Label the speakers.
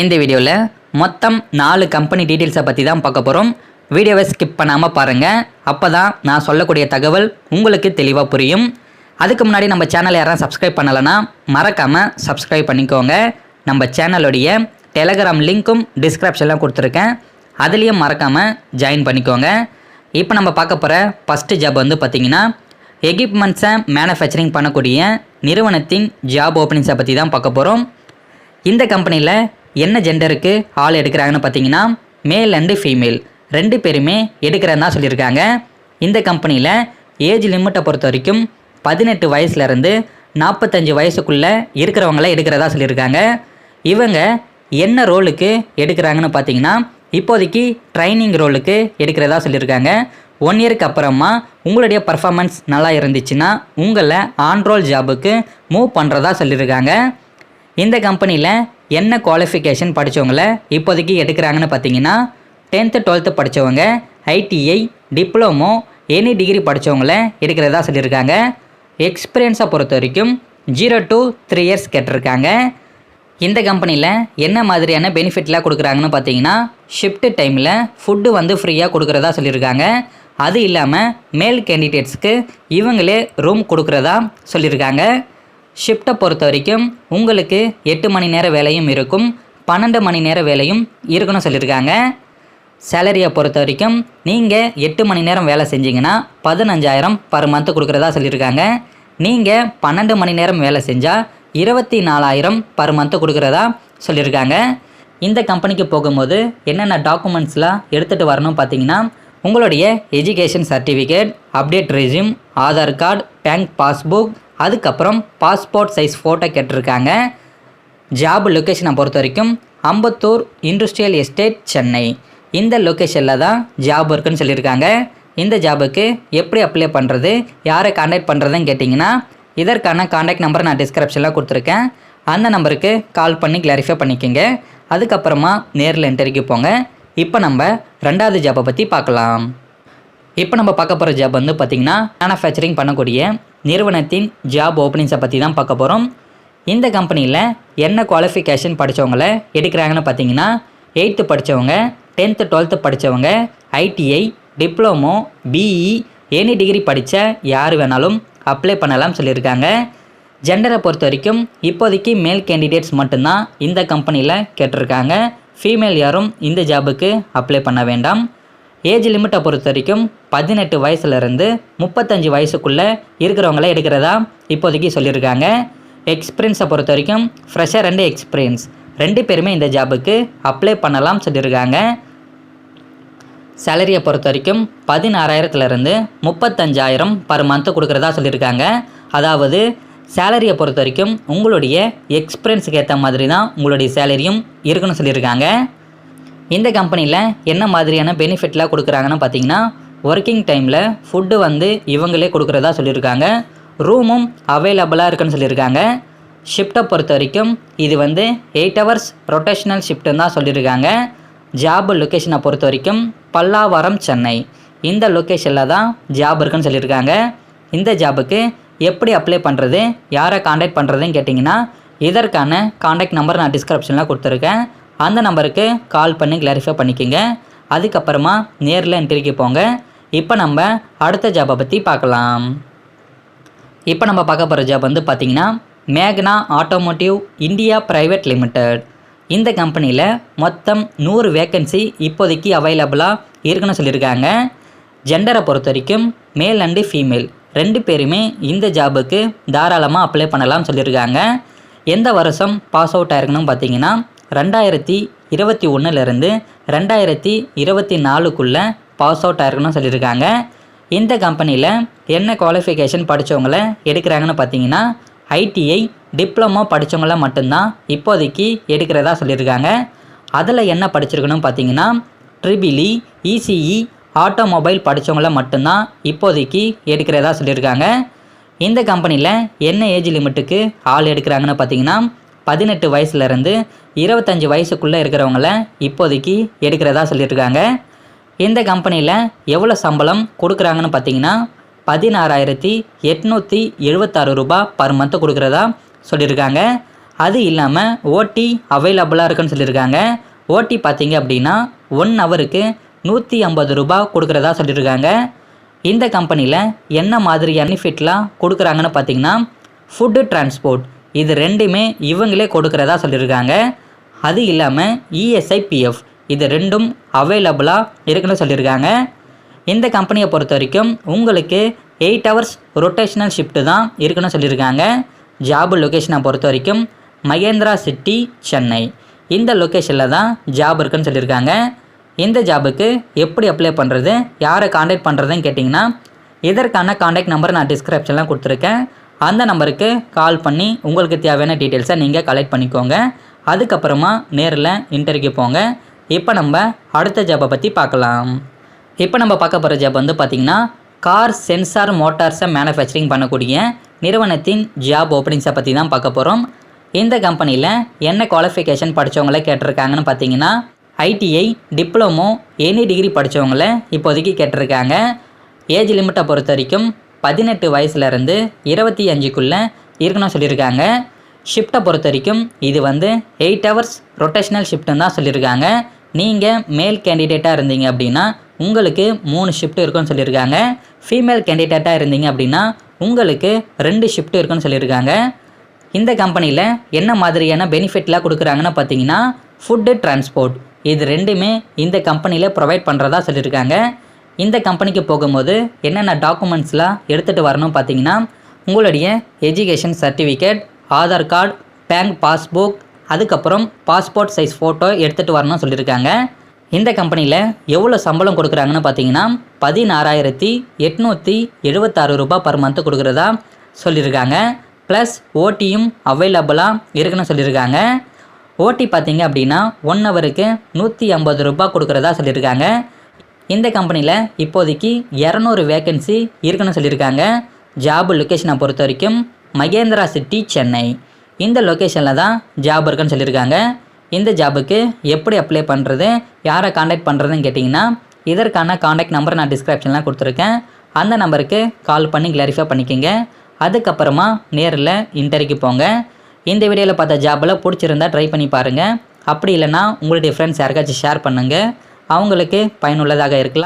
Speaker 1: இந்த வீடியோவில் மொத்தம் நாலு கம்பெனி டீட்டெயில்ஸை பற்றி தான் பார்க்க போகிறோம் வீடியோவை ஸ்கிப் பண்ணாமல் பாருங்கள் அப்போ தான் நான் சொல்லக்கூடிய தகவல் உங்களுக்கு தெளிவாக புரியும். அதுக்கு முன்னாடி நம்ம சேனலை யாரும் சப்ஸ்கிரைப் பண்ணலைன்னா மறக்காமல் சப்ஸ்கிரைப் பண்ணிக்கோங்க. நம்ம சேனலுடைய டெலகிராம் லிங்க்கும் டிஸ்கிரிப்ஷன்லாம் கொடுத்துருக்கேன். அதுலேயும் மறக்காமல் ஜாயின் பண்ணிக்கோங்க. இப்போ நம்ம பார்க்க போகிற ஃபஸ்ட்டு ஜாப் வந்து பார்த்திங்கன்னா எக்யூப்மெண்ட்ஸை மேனுஃபேக்சரிங் பண்ணக்கூடிய நிறுவனத்தின் ஜாப் ஓப்பனிங்ஸை பற்றி தான் பார்க்க போகிறோம் இந்த கம்பெனியில் என்ன ஜெண்டருக்கு ஆள் எடுக்கிறாங்கன்னு பார்த்தீங்கன்னா மேல் அண்டு ஃபீமேல் ரெண்டு பேருமே எடுக்கிறதா தான் சொல்லியிருக்காங்க. இந்த கம்பெனியில் ஏஜ் லிமிட்டை பொறுத்த வரைக்கும் பதினெட்டு வயசுலேருந்து நாற்பத்தஞ்சு வயசுக்குள்ளே இருக்கிறவங்கள எடுக்கிறதா சொல்லியிருக்காங்க. இவங்க என்ன ரோலுக்கு எடுக்கிறாங்கன்னு பார்த்தீங்கன்னா இப்போதைக்கு ட்ரைனிங் ரோலுக்கு எடுக்கிறதா சொல்லியிருக்காங்க. ஒன் இயருக்கு அப்புறமா உங்களுடைய பர்ஃபார்மன்ஸ் நல்லா இருந்துச்சுன்னா உங்களை ஆன்ரோல் ஜாபுக்கு மூவ் பண்ணுறதா சொல்லியிருக்காங்க. இந்த கம்பெனியில் என்ன குவாலிஃபிகேஷன் படித்தவங்கள இப்போதைக்கு எடுக்கிறாங்கன்னு பார்த்தீங்கன்னா டென்த்து டுவெல்த்து படித்தவங்க ஐடிஐ டிப்ளமோ எனி டிகிரி படித்தவங்கள எடுக்கிறதா சொல்லியிருக்காங்க. எக்ஸ்பீரியன்ஸை பொறுத்த வரைக்கும் ஜீரோ டூ த்ரீ இயர்ஸ் கேட்டிருக்காங்க. இந்த கம்பெனியில் என்ன மாதிரியான பெனிஃபிட்லாம் கொடுக்குறாங்கன்னு பார்த்தீங்கன்னா ஷிஃப்ட்டு டைமில் ஃபுட்டு வந்து ஃப்ரீயாக கொடுக்குறதா சொல்லியிருக்காங்க. அது இல்லாமல் மேல் கேண்டிடேட்ஸ்க்கு இவங்களே ரூம் கொடுக்குறதா சொல்லியிருக்காங்க. ஷிஃப்ட்டை பொறுத்த வரைக்கும் உங்களுக்கு எட்டு மணி நேர வேலையும் இருக்கும் பன்னெண்டு மணி நேர வேலையும் இருக்குன்னு சொல்லியிருக்காங்க. சேலரியை பொறுத்த வரைக்கும் நீங்கள் எட்டு மணி நேரம் வேலை செஞ்சீங்கன்னா பதினஞ்சாயிரம் பர் மந்த்து கொடுக்குறதா சொல்லியிருக்காங்க. நீங்கள் பன்னெண்டு மணி நேரம் வேலை செஞ்சால் இருபத்தி நாலாயிரம் பர் மந்த்து கொடுக்குறதா சொல்லியிருக்காங்க. இந்த கம்பெனிக்கு போகும்போது என்னென்ன டாக்குமெண்ட்ஸ்லாம் எடுத்துகிட்டு வரணும் பார்த்தீங்கன்னா உங்களுடைய education certificate update resume Aadhaar card bank passbook அதுக்கப்புறம் பாஸ்போர்ட் சைஸ் ஃபோட்டோ கேட்டிருக்காங்க. ஜாப் லொக்கேஷனை பொறுத்த வரைக்கும் அம்பத்தூர் இண்டஸ்ட்ரியல் எஸ்டேட் சென்னை இந்த லொக்கேஷனில் தான் ஜாப் இருக்குன்னு சொல்லியிருக்காங்க. இந்த ஜாபுக்கு எப்படி அப்ளை பண்ணுறது யாரை காண்டாக்ட் பண்ணுறதுன்னு கேட்டிங்கன்னா இதற்கான காண்டாக்ட் நம்பர் நான் டிஸ்கிரிப்ஷனில் கொடுத்துருக்கேன். அந்த நம்பருக்கு கால் பண்ணி கிளாரிஃபை பண்ணிக்கோங்க. அதுக்கப்புறமா நேரில் இன்டர்வியூ போங்க. இப்போ நம்ம ரெண்டாவது ஜாப்பை பற்றி பார்க்கலாம். இப்போ நம்ம பார்க்க போகிற ஜாப் வந்து பார்த்திங்கன்னா மேனுஃபேக்சரிங் பண்ணக்கூடிய நிறுவனத்தின் ஜாப் ஓப்பனிங்ஸை பற்றி தான் பார்க்க போகிறோம் இந்த கம்பெனியில் என்ன குவாலிஃபிகேஷன் படித்தவங்களை எடுக்கிறாங்கன்னு பார்த்தீங்கன்னா எயித்து படித்தவங்க டென்த்து டுவெல்த்து படித்தவங்க ITI diploma BE any degree படித்த யார் வேணாலும் அப்ளை பண்ணலாம் சொல்லியிருக்காங்க. ஜெண்டரை பொறுத்த வரைக்கும் இப்போதைக்கு மேல் கேண்டிடேட்ஸ் மட்டும்தான் இந்த கம்பெனியில் கேட்டிருக்காங்க. ஃபீமேல் யாரும் இந்த ஜாபுக்கு அப்ளை பண்ண வேண்டாம். ஏஜ் லிமிட்டை பொறுத்த வரைக்கும் பதினெட்டு வயசுலேருந்து முப்பத்தஞ்சு வயசுக்குள்ளே இருக்கிறவங்கள எடுக்கிறதா இப்போதைக்கு சொல்லியிருக்காங்க. எக்ஸ்பீரியன்ஸை பொறுத்த வரைக்கும் ஃப்ரெஷர் அண்டு எக்ஸ்பீரியன்ஸ் ரெண்டு பேருமே இந்த ஜாபுக்கு அப்ளை பண்ணலாம் சொல்லியிருக்காங்க. சேலரியை பொறுத்த வரைக்கும் பதினாறாயிரத்துலேருந்து முப்பத்தஞ்சாயிரம் பர் மந்த்து கொடுக்குறதா சொல்லியிருக்காங்க. அதாவது சேலரியை பொறுத்த வரைக்கும் உங்களுடைய எக்ஸ்பீரியன்ஸுக்கு ஏற்ற மாதிரி தான் உங்களுடைய சேலரியும் இருக்குன்னு சொல்லியிருக்காங்க. இந்த கம்பெனியில் என்ன மாதிரியான பெனிஃபிட்லாம் கொடுக்குறாங்கன்னு பார்த்தீங்கன்னா ஒர்க்கிங் டைமில் ஃபுட்டு வந்து இவங்களே கொடுக்குறதா சொல்லியிருக்காங்க. ரூமும் அவைலபிளாக இருக்குன்னு சொல்லியிருக்காங்க. ஷிஃப்ட்டை பொறுத்த வரைக்கும் இது வந்து எயிட் ஹவர்ஸ் ரொட்டேஷனல் ஷிஃப்ட்டுன்னு தான் சொல்லியிருக்காங்க. ஜாப் லொக்கேஷனை பொறுத்த வரைக்கும் பல்லாவரம் சென்னை. இந்த லொக்கேஷனில் தான் ஜாப் இருக்குன்னு சொல்லியிருக்காங்க. இந்த ஜாபுக்கு எப்படி அப்ளை பண்ணுறது யாரை காண்டாக்ட் பண்ணுறதுன்னு கேட்டிங்கன்னா இதற்கான காண்டாக்ட் நம்பர் நான் டிஸ்கிரிப்ஷனில் கொடுத்துருக்கேன். அந்த நம்பருக்கு கால் பண்ணி கிளாரிஃபை பண்ணிக்கோங்க. அதுக்கப்புறமா நேரில் இன்டர்வியூக்கு போங்க. இப்போ நம்ம அடுத்த ஜாபை பற்றி பார்க்கலாம். இப்போ நம்ம பார்க்க போகிற ஜாப் வந்து பார்த்திங்கன்னா Magna automotive India private limited இந்த கம்பெனியில் மொத்தம் நூறு வேக்கன்சி இப்போதைக்கு அவைலபிளாக இருக்குன்னு சொல்லியிருக்காங்க. ஜெண்டரை பொறுத்த வரைக்கும் மேல் அண்டு ஃபீமேல் ரெண்டு பேருமே இந்த ஜாபுக்கு தாராளமாக அப்ளை பண்ணலாம்னு சொல்லியிருக்காங்க. எந்த வருஷம் பாஸ் அவுட் ஆயிருக்கணும்னு பார்த்தீங்கன்னா ரெண்டாயிரத்தி இருபத்தி ஒன்றுலேருந்து ரெண்டாயிரத்தி இருபத்தி நாலுக்குள்ளே பாஸ் அவுட் ஆயிருக்கணும்னு சொல்லியிருக்காங்க. இந்த கம்பெனியில் என்ன குவாலிஃபிகேஷன் படித்தவங்கள எடுக்கிறாங்கன்னு பார்த்தீங்கன்னா ஐடிஐ டிப்ளமோ படித்தவங்கள மட்டும்தான் இப்போதைக்கு எடுக்கிறதா சொல்லியிருக்காங்க. அதில் என்ன படிச்சிருக்கணும் பார்த்தீங்கன்னா ட்ரிபிளி இசிஇ ஆட்டோமொபைல் படித்தவங்கள மட்டும்தான் இப்போதைக்கு எடுக்கிறதா சொல்லியிருக்காங்க. இந்த கம்பெனியில் என்ன ஏஜ் லிமிட்டுக்கு ஆள் எடுக்கிறாங்கன்னு பார்த்தீங்கன்னா பதினெட்டு வயசுலேருந்து இருபத்தஞ்சி வயசுக்குள்ளே இருக்கிறவங்கள இப்போதைக்கு எடுக்கிறதா சொல்லியிருக்காங்க இந்த கம்பெனியில் எவ்வளோ சம்பளம் கொடுக்குறாங்கன்னு பார்த்தீங்கன்னா பதினாறாயிரத்தி எட்நூற்றி எழுபத்தாறு ரூபாய் பர் மந்த் கொடுக்குறதா சொல்லியிருக்காங்க அது இல்லாமல் ஓட்டி அவைலபிளாக இருக்குன்னு சொல்லியிருக்காங்க ஓட்டி பார்த்தீங்க அப்படின்னா ஒன் ஹவருக்கு நூற்றி ஐம்பது ரூபா கொடுக்குறதா சொல்லியிருக்காங்க இந்த கம்பெனியில் என்ன மாதிரி பெனிஃபிட்லாம் கொடுக்குறாங்கன்னு பார்த்தீங்கன்னா ஃபுட்டு டிரான்ஸ்போர்ட் இது ரெண்டுமே இவங்களே கொடுக்குறதா சொல்லியிருக்காங்க. அது இல்லாமல் இஎஸ்ஐ பிஎஃப் இது ரெண்டும் அவைலபிளாக இருக்குன்னு சொல்லியிருக்காங்க. இந்த கம்பெனியை பொறுத்த வரைக்கும் உங்களுக்கு எயிட் ஹவர்ஸ் ரொட்டேஷனல் ஷிஃப்ட்டு தான் இருக்குன்னு சொல்லியிருக்காங்க. ஜாபு லொக்கேஷனை பொறுத்த வரைக்கும் மகேந்திரா சிட்டி சென்னை. இந்த லொக்கேஷனில் தான் ஜாப் இருக்குன்னு சொல்லியிருக்காங்க. இந்த ஜாபுக்கு எப்படி அப்ளை பண்ணுறது யாரை காண்டாக்ட் பண்ணுறதுன்னு கேட்டிங்கன்னா இதற்கான காண்டாக்ட் நம்பர் நான் டிஸ்கிரிப்ஷன்லாம் கொடுத்துருக்கேன். அந்த நம்பருக்கு கால் பண்ணி உங்களுக்கு தேவையான டீட்டெயில்ஸை நீங்கள் கலெக்ட் பண்ணிக்கோங்க. அதுக்கப்புறமா நேரில் இன்டர்வியூ போங்க. இப்போ நம்ம அடுத்த ஜாபை பற்றி பார்க்கலாம். இப்போ நம்ம பார்க்க போகிற ஜாப் வந்து பார்த்திங்கன்னா கார் சென்சார் மோட்டார்ஸை மேனுஃபேக்சரிங் பண்ணக்கூடிய நிறுவனத்தின் ஜாப் ஓப்பனிங்ஸை பற்றி தான் பார்க்க போகிறோம் இந்த கம்பெனியில் என்ன குவாலிஃபிகேஷன் படித்தவங்கள கேட்டிருக்காங்கன்னு பார்த்தீங்கன்னா ஐடிஐ டிப்ளமோ எனி டிகிரி படித்தவங்கள இப்போதைக்கு கேட்டிருக்காங்க. ஏஜ் லிமிட்டை பொறுத்த வரைக்கும் பதினெட்டு வயசுலேருந்து இருபத்தி அஞ்சுக்குள்ளே இருக்கணும்னு சொல்லியிருக்காங்க. ஷிஃப்ட்டை பொறுத்த வரைக்கும் இது வந்து எயிட் ஹவர்ஸ் ரொட்டேஷனல் ஷிஃப்ட்டுன்னு தான் சொல்லியிருக்காங்க. நீங்கள் மேல் கேண்டிடேட்டாக இருந்தீங்க அப்படின்னா உங்களுக்கு மூணு ஷிஃப்ட் இருக்குன்னு சொல்லியிருக்காங்க. ஃபீமேல் கேண்டிடேட்டாக இருந்தீங்க அப்படின்னா உங்களுக்கு ரெண்டு ஷிஃப்ட் இருக்குன்னு சொல்லியிருக்காங்க. இந்த கம்பெனியில் என்ன மாதிரியான பெனிஃபிட்லாம் கொடுக்குறாங்கன்னு பார்த்தீங்கன்னா ஃபுட்டு டிரான்ஸ்போர்ட் இது ரெண்டுமே இந்த கம்பெனியில் ப்ரொவைட் பண்ணுறதா சொல்லியிருக்காங்க. இந்த கம்பெனிக்கு போகும்போது என்னென்ன டாக்குமெண்ட்ஸ்லாம் எடுத்துகிட்டு வரணும் பார்த்தீங்கன்னா உங்களுடைய education certificate Aadhaar card bank passbook அதுக்கப்புறம் பாஸ்போர்ட் சைஸ் ஃபோட்டோ எடுத்துகிட்டு வரணும்னு சொல்லியிருக்காங்க. இந்த கம்பெனியில் எவ்வளோ சம்பளம் கொடுக்குறாங்கன்னு பார்த்தீங்கன்னா பதினாறாயிரத்தி எட்நூற்றி எழுபத்தாறு ரூபாய் பர் மந்த்து கொடுக்குறதா சொல்லியிருக்காங்க. ப்ளஸ் ஓட்டியும் அவைலபிளாக இருக்குன்னு சொல்லியிருக்காங்க. ஓட்டி பார்த்தீங்க அப்படின்னா ஒன் ஹவருக்கு நூற்றி ஐம்பது ரூபாய் கொடுக்குறதா சொல்லியிருக்காங்க. இந்த கம்பெனியில் இப்போதைக்கு இரநூறு வேக்கன்சி இருக்குன்னு சொல்லியிருக்காங்க. ஜாப் லொக்கேஷனை பொறுத்த வரைக்கும் மகேந்திரா சிட்டி சென்னை இந்த லொக்கேஷனில் தான் ஜாப் இருக்குன்னு சொல்லியிருக்காங்க. இந்த ஜாபுக்கு எப்படி அப்ளை பண்ணுறது யாரை காண்டாக்ட் பண்ணுறதுன்னு கேட்டிங்கன்னா இதற்கான காண்டாக்ட் நம்பர் நான் டிஸ்கிரிப்ஷன்லாம் கொடுத்துருக்கேன். அந்த நம்பருக்கு கால் பண்ணி கிளாரிஃபை பண்ணிக்கோங்க. அதுக்கப்புறமா நேரில் இன்டர்வியூக்கு போங்க. இந்த வீடியோவில் பார்த்த ஜாபில் பிடிச்சிருந்தா ட்ரை பண்ணி பாருங்கள் அப்படி இல்லைன்னா உங்களுடைய ஃப்ரெண்ட்ஸ் யாருக்காச்சும் ஷேர் பண்ணுங்கள் அவங்களுக்கு பயனுள்ளதாக இருக்கலாம்.